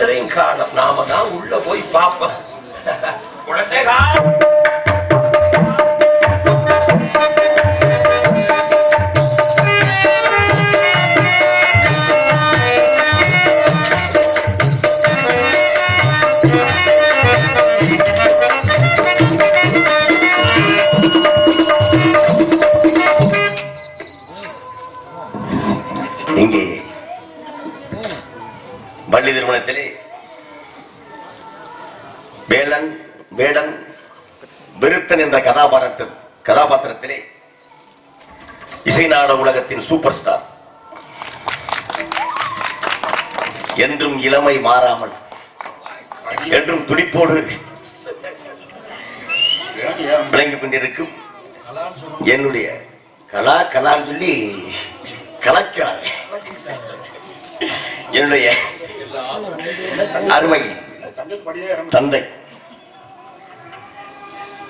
இத்தனையும் காணோம் நாம தான் உள்ள போய் பார்ப்போம் குழந்தைகா! இங்கே பள்ளி திருமணத்திலே வேடன் விருத்தன் என்ற கதாபாத்திர கதாபாத்திரத்திலே இசை நாட உலகத்தின் சூப்பர் ஸ்டார் என்றும் இளமை மாறாமல் என்றும் துடிப்போடு விளங்கிக் கொண்டிருக்கும் என்னுடைய கலா கலான்னு சொல்லி கலக்கிறார் என்னுடைய அருமை தந்தை.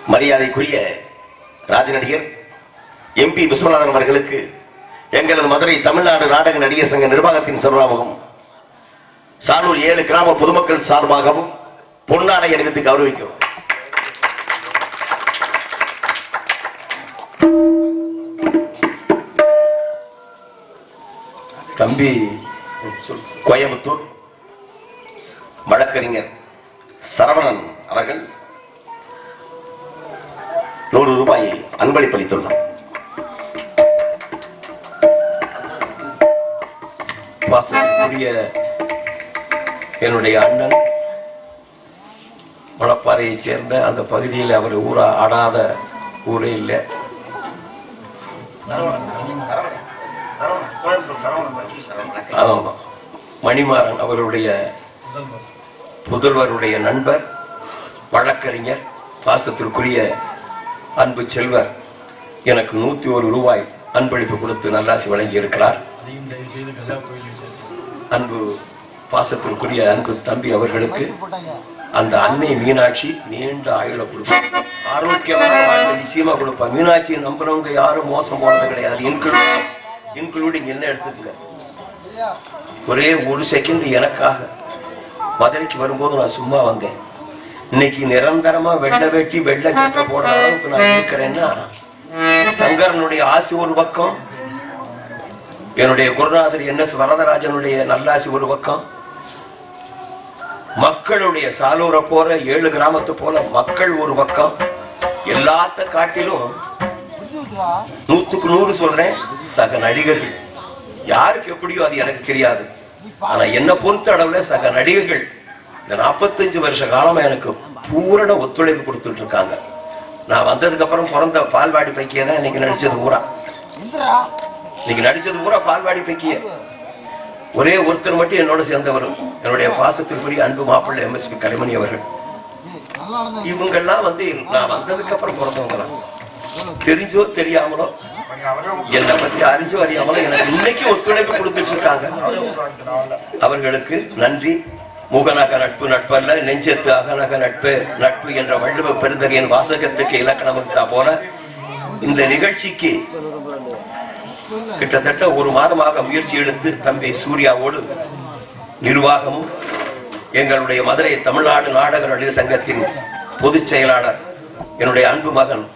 மரியாதைக்குரிய ராஜநடிகர் எம்பி விஸ்வநாதன் அவர்களுக்கு எங்களது மதுரை தமிழ்நாடு நாடக நடிகர் சங்க நிர்வாகத்தின் சார்பாகவும் சானூர் ஏழு கிராம பொதுமக்கள் சார்பாகவும் பொன்னாடை அணிவித்து கௌரவிக்கிறோம். தம்பி கோயம்புத்தூர் வழக்கறிஞர் சரவணன் அவர்கள் நூறு ரூபாய் அன்பளிப்பளித்துள்ளார் பாசத்திற்குரிய என்னுடைய அண்ணன் மணப்பாறையைச் சேர்ந்த அந்த பகுதியில் அவர் ஊரா ஆடாத ஊரே இல்லை. ஆமாம். மணிமாறன் அவருடைய புதல்வருடைய நண்பர் வழக்கறிஞர் பாசத்திற்குரிய அன்பு செல்வர் எனக்கு நூத்தி ஒரு ரூபாய் அன்பளிப்பு கொடுத்து நல்லாசி வழங்கி இருக்கிறார் அன்பு பாசத்திற்குரிய அன்பு தம்பி அவர்களுக்கு அந்த அன்னை மீனாட்சி நீண்ட ஆயுள கொடுப்பார். ஆரோக்கியமான வாழ்க்கை நிச்சயமா கொடுப்பா மீனாட்சியை நம்புறவங்க யாரும் மோசம் போனது கிடையாது. இன்க்ளூடிங் இன்க்ளூடிங் என்ன எடுத்துக்கங்க? ஒரே ஒரு செகண்ட் எனக்காக மதுரைக்கு வரும்போது நான் சும்மா வந்தேன். இன்னைக்கு நிரந்தரமா வெள்ளை வெட்டி வெள்ளை சட்டை போடுற அளவுக்கு நான் இருக்கிறேன்னா சங்கரனுடைய ஆசி ஒரு பக்கம் என்னுடைய குருநாதர் என் எஸ் வரதராஜனுடைய நல்லாசி ஒரு பக்கம் மக்களுடைய சாலூரை போற ஏழு கிராமத்து போல மக்கள் ஒரு பக்கம். எல்லாத்த காட்டிலும் நூத்துக்கு நூறு சொல்றேன் சக நடிகர்கள். யாருக்கு எப்படியோ அது எனக்கு தெரியாது. ஆனா என்ன பொறுத்த அளவுல சக நடிகர்கள் இந்த 45 வருஷ காலமா எனக்கு பூரண ஒத்துழைப்பு கொடுத்துட்டு இருக்காங்க. நான் வந்ததுக்கு அப்புறம் பிறந்த பால்வாடி பைக்கிய தான் இன்னைக்கு நடிச்சது பூரா இன்னைக்கு நடிச்சது பூரா பால்வாடி பைக்கிய. ஒரே ஒருத்தர் மட்டும் என்னோட சேர்ந்தவர். என்னுடைய பாசத்திற்குரிய அன்பு மாப்பிள்ளை எம்எஸ்பி கலைமணி அவர்கள். இவங்கெல்லாம் வந்து நான் வந்ததுக்கு அப்புறம் பிறந்தவங்க தெரிஞ்சோ தெரியாமலோ என்னை பத்தி அறிஞ்சோ அறியாமலோ எனக்கு இன்னைக்கு ஒத்துழைப்பு கொடுத்துட்டு இருக்காங்க. அவர்களுக்கு நன்றி. முகநக நட்பு நட்பல்ல நெஞ்சத்து அகநக நட்பு நட்பு என்ற வள்ளுவ பெருந்தகையின் வாசகத்துக்கு இலக்கணம் வகுத்தா போல இந்த நிகழ்ச்சிக்கு கிட்டத்தட்ட ஒரு மாதமாக முயற்சி எடுத்து தம்பி சூர்யாவோடு நிர்வாகமும் எங்களுடைய மதுரை தமிழ்நாடு நாடக நடிகர் சங்கத்தின் பொதுச் செயலாளர் என்னுடைய அன்பு மகன்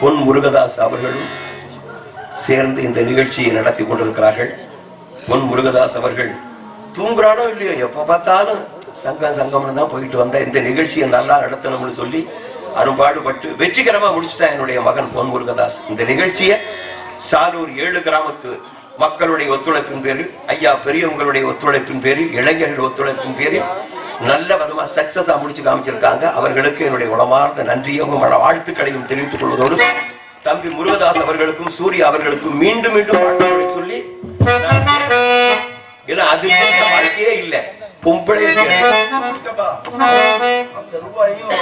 பொன் முருகதாஸ் அவர்களும் சேர்ந்து இந்த நிகழ்ச்சியை நடத்தி கொண்டிருக்கிறார்கள். பொன் முருகதாஸ் அவர்கள் தூங்குறானோ இல்லையோ எப்ப பார்த்தாலும் சங்கம் சங்கம்னு தான் போயிட்டு வந்த இந்த நிகழ்ச்சியை நல்லா நடத்தணும்னு சொல்லி அரும்பாடுபட்டு வெற்றிகரமா முடிச்சுட்டான் என்னுடைய மகன் பொன் முருகதாஸ். இந்த நிகழ்ச்சியை சாலூர் ஏழு கிராமத்து மக்களுடைய ஒத்துழைப்பின் பேரில் ஐயா பெரியவங்களுடைய ஒத்துழைப்பின் பேரில் இளைஞர்கள் ஒத்துழைப்பின் பேரில் நல்ல விதமா சக்சஸா முடிச்சு காமிச்சிருக்காங்க. அவர்களுக்கு என்னுடைய உளமார்ந்த நன்றியும் வாழ்த்துக்களையும் தெரிவித்துக் கொள்வதோடு தம்பி முருகதாஸ் அவர்களுக்கும் சூரிய அவர்களுக்கும் மீண்டும் மீண்டும் வாழ்த்துக்களை சொல்லி ஏன்னா அது வாழ்க்கையே இல்லை. பொம்பளை ரூபாயும்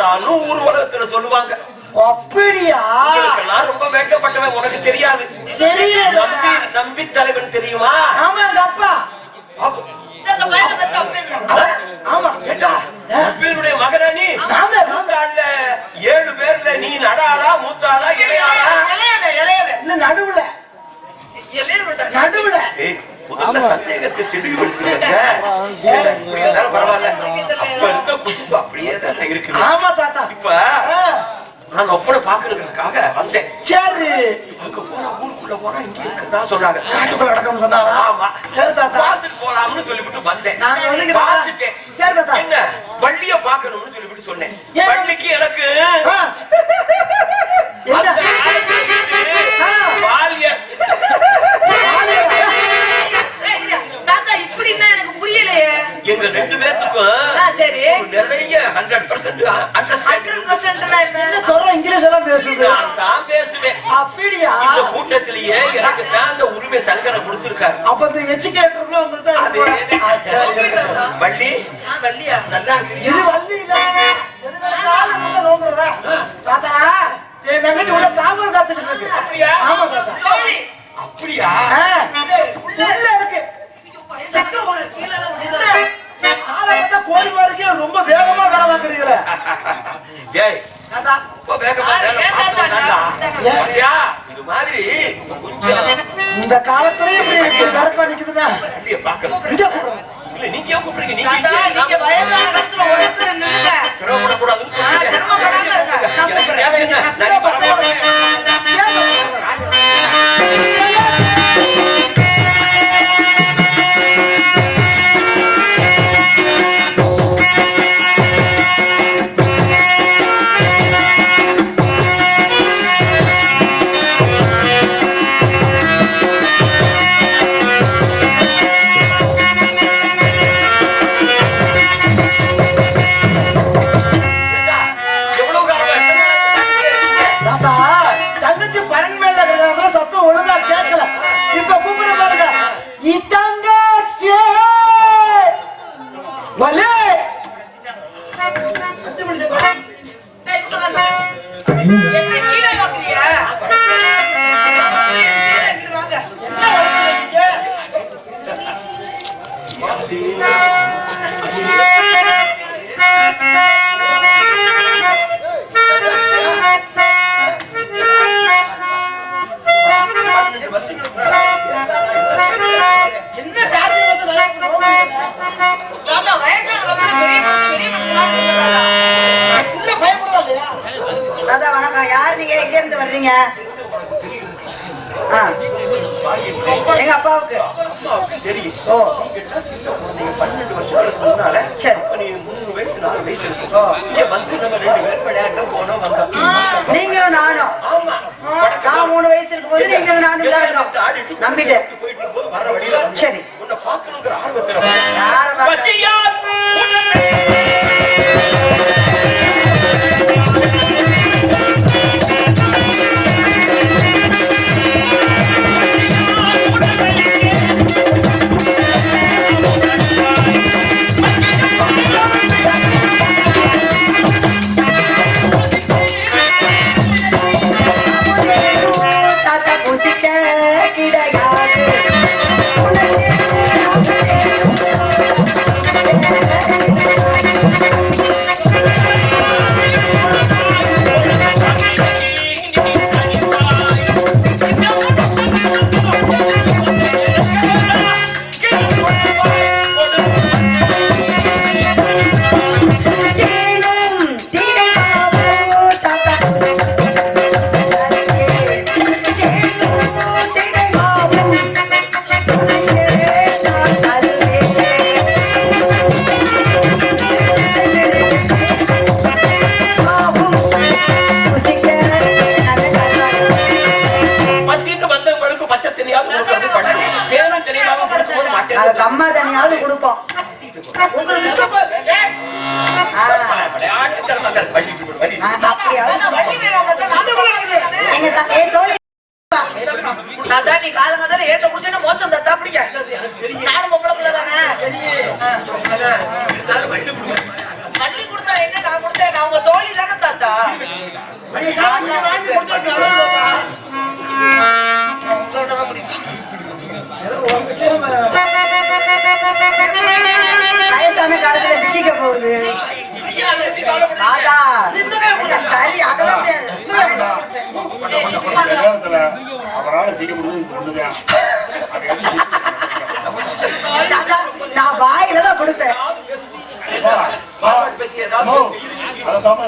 சச்சிதானந்த தாத்தான்னு ஊர் உலகத்துல சொல்லுவாங்க அப்படியா? ரொம்ப வேண்டப்பட்டவன் உனக்கு தெரியாது. தெரியல நம்பி நம்பி தலைவன் தெரியுமா ஆமா எங்க அப்பா ஏழு பேர்ல நீ நடாளா மூத்தாளா இளையாளா. இன்னும் நடுவுல. நடுவுல. ஏய், முதல்ல சந்தேகத்தை திடுவிடுத்துருங்க பரவாயில்ல. குசும்பு அப்படியே தான் இருக்குது. ஆமா தாத்தா. இப்ப நான் ஒப்பனை பாக்குறதுக்காக வந்தேன். சரி. அங்க போனா ஊருக்குள்ள போனா இங்க இருக்கிறதா சொன்னாங்க. காட்டுக்குள்ள நடக்கணும்னு சொன்னாரா? ஆமா. சரி தாத்தா. பார்த்துட்டு போலாம்னு சொல்லிவிட்டு வந்தேன். வந்துக்கிறோம். பார்த்துட்டேன். சரி தாத்தா. என்ன? வள்ளிய பார்க்கணும்னு சொல்லிவிட்டு சொன்னேன்? வள்ளிக்கு எனக்கு ஹண்ட்ரட் பர்சன்ட் ஹண்ட்ரட் அண்டர்ஸ்டாண்டிங் பர்சன்ட்னா என்ன என்ன சொல்ற இங்கிலீஷ் எல்லாம் பேசுது நான் பேசுவேன் அப்படியா இந்த கூட்டத்திலேயே எனக்கு தான் அந்த உரிமை சங்கரை கொடுத்திருக்காரு அப்ப இந்த உங்களுக்கு தான். தாத்தா. வள்ளி வள்ளியா நல்லா இருக்கிறியா இது வள்ளி இல்ல எதுக்கு சாலை மட்டும் நோங்குறதா? தாத்தா என் தங்கச்சி உள்ள காவல் காத்துக்கிட்டு இருக்கு அப்படியா? ஆமா தாத்தா தோழி அப்படியா ஆ, உள்ள இருக்கு சட்டம் போல கீழே தான் விழுந்தா. ஆளை பார்த்தா கோழி மாதிரிக்கே ரொம்ப வேகமா வேலை பார்க்கறீங்களே டேய் தாத்தா இப்ப வேகமா ஆ, வேலை ஏன் தாத்தா, பார்த்தோம்னா, நான் பாத்தியா? இது மாதிரி கொஞ்சம் இந்த காலத்துலயும் இப்படி கரெக்டா நிக்குதுன்னா. இல்ல நீங்க ஏன் கூப்பிடுறீங்க? நீங்க காலத்துல ஒரு இடத்துல நில்லுங்க. சிரமப்படக்கூடாதுன்னு எங்க இருந்து வர்றீங்க? எங்க அப்பாவுக்கு? அம்மாவுக்கு தெரியும். ஓ. நீங்க சின்ன குழந்தைங்க? பன்னெண்டு வருஷங்களுக்கு முன்னால சரி. அப்ப நீ மூணு வயசு நாலு வயசு ஓ. இருக்கும் இங்க வந்து நம்ம ரெண்டு பேரும் விளையாட்ட போனோம் வந்தோம். நீங்களும் நானும். நான் மூணு வயசு நீங்களும் நானும் விளையாடுறோம். நம்பிட்டு போயிட்டு இருக்கும்போது வர வழியில வந்து சரி. அதான் நீ காலங்காதால ஏட்ட குடிச்சேன்னா மோச்சம் தத்தா பிடிக்க. நானும் பொம்பளை பிள்ளை தானே? மல்லி கொடுத்தா என்ன? நான் கொடுத்தேன். நான் உங்க தோழி தானே தாத்தா. வயசான காலத்துல பிடிக்க போகுது. அவரால் செய்ய முடியும் ஒண்ணுதான் நான் வாயில தான் கொடுப்பேன் வா, வா. அதை தாமா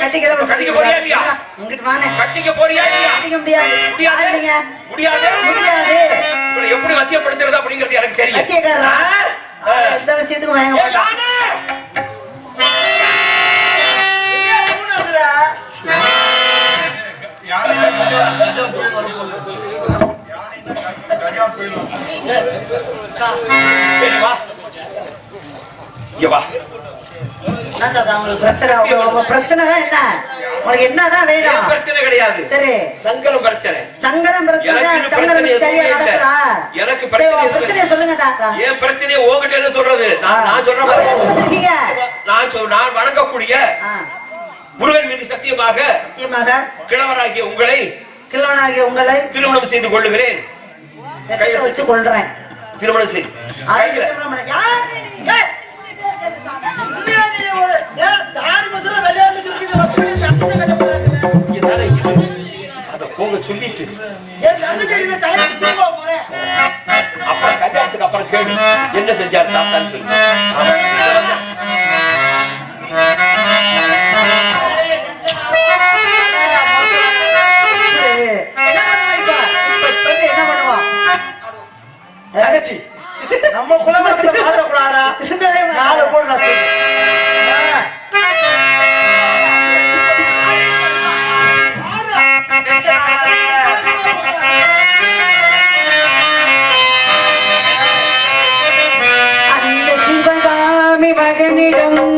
இவரே என்ன கட்டி கிளம்ப கட்டிக்க போறியா இல்லையா? இங்கிட்டு கட்டிக்க போறியா இல்லையா? கட்டிக்க முடியாது. முடியாது? முடியாது? முடியாது. உங்களை எப்படி வசியப்படுத்துறது அப்படிங்கிறது எனக்கு தெரியும். எந்த விஷயத்துக்கும் வாங்க மாட்டான்? சரி வா. இங்க பிரச்சனை? பிரச்சனை என்ன? உங்களுக்கு என்னதான் என் வேணும் பிரச்சனை கிடையாது. சரி. சங்கரம் பிரச்சனை. சங்கரம் பிரச்சனை? எனக்கு சங்கரம் பிரச்சனை சரியா. நடக்குதா எனக்கு பிரச்சனை சொல்லுங்க தாத்தா. என் பிரச்சனையை உங்ககிட்ட சொல்றது? நான் சொல்ற மாதிரி வந்திருக்கீங்க? நான் சொல் நான் வணங்கக்கூடிய முருகன் மீது சத்தியமாக சத்தியமாக கிழவராகிய உங்களை கிழவனாகிய உங்களை திருமணம் செய்து கொள்ளுகிறேன். வச்சு கொள்றேன். திருமணம் செய்து யாரு அத போக சொல்லிட்டு. அப்புறம் கல்யாணத்துக்கு அப்புறம் கேள்வி என்ன செஞ்சாரு தாத்தான்னு சொல்லி? தங்கச்சி நம்ம குலமத்துல திருந்தவே நாலு மாட்டாளா? மகனிடம்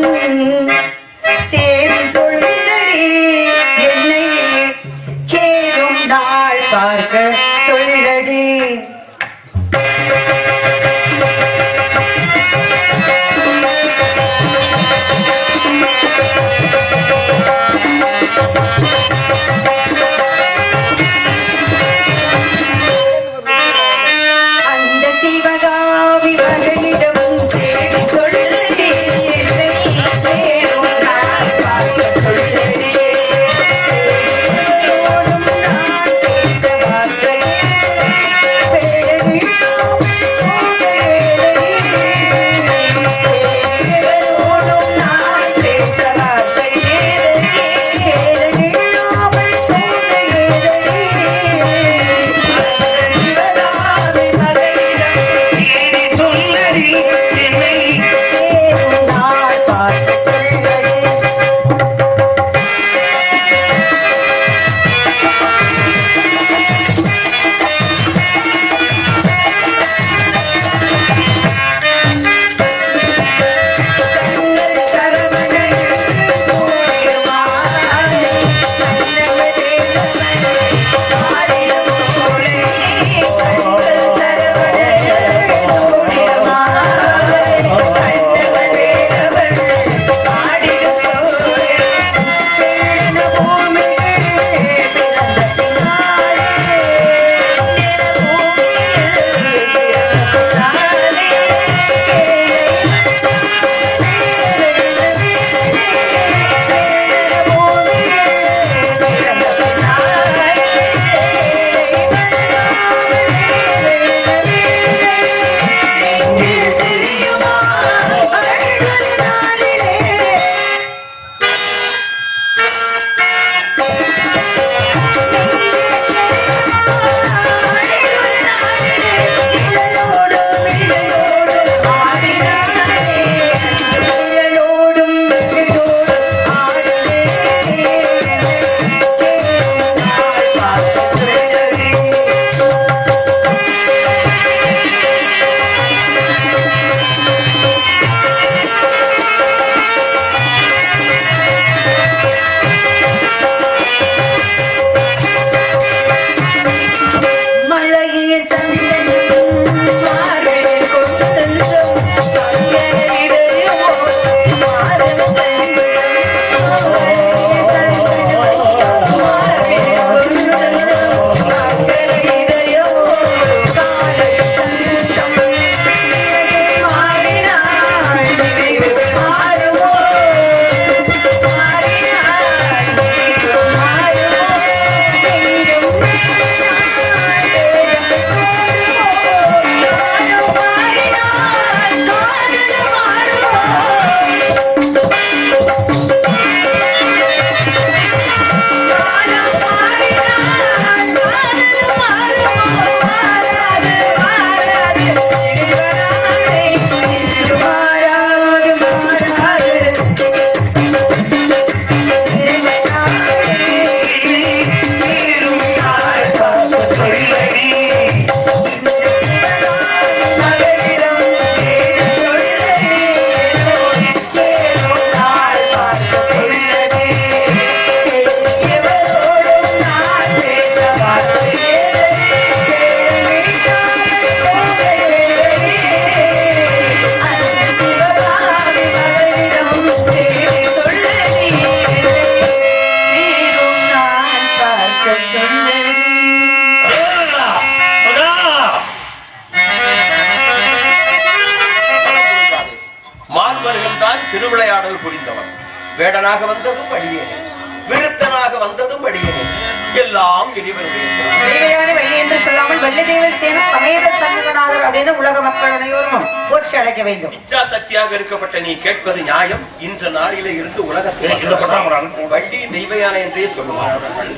உலக மக்கள் அனைவரும் போற்றி அழைக்க வேண்டும். இச்சா சக்தியாக இருக்கப்பட்ட நீ கேட்பது நியாயம். இன்ற நாளில இருந்து உலகத்தில் வள்ளி தெய்வயான என்றே சொல்லுவார்கள்.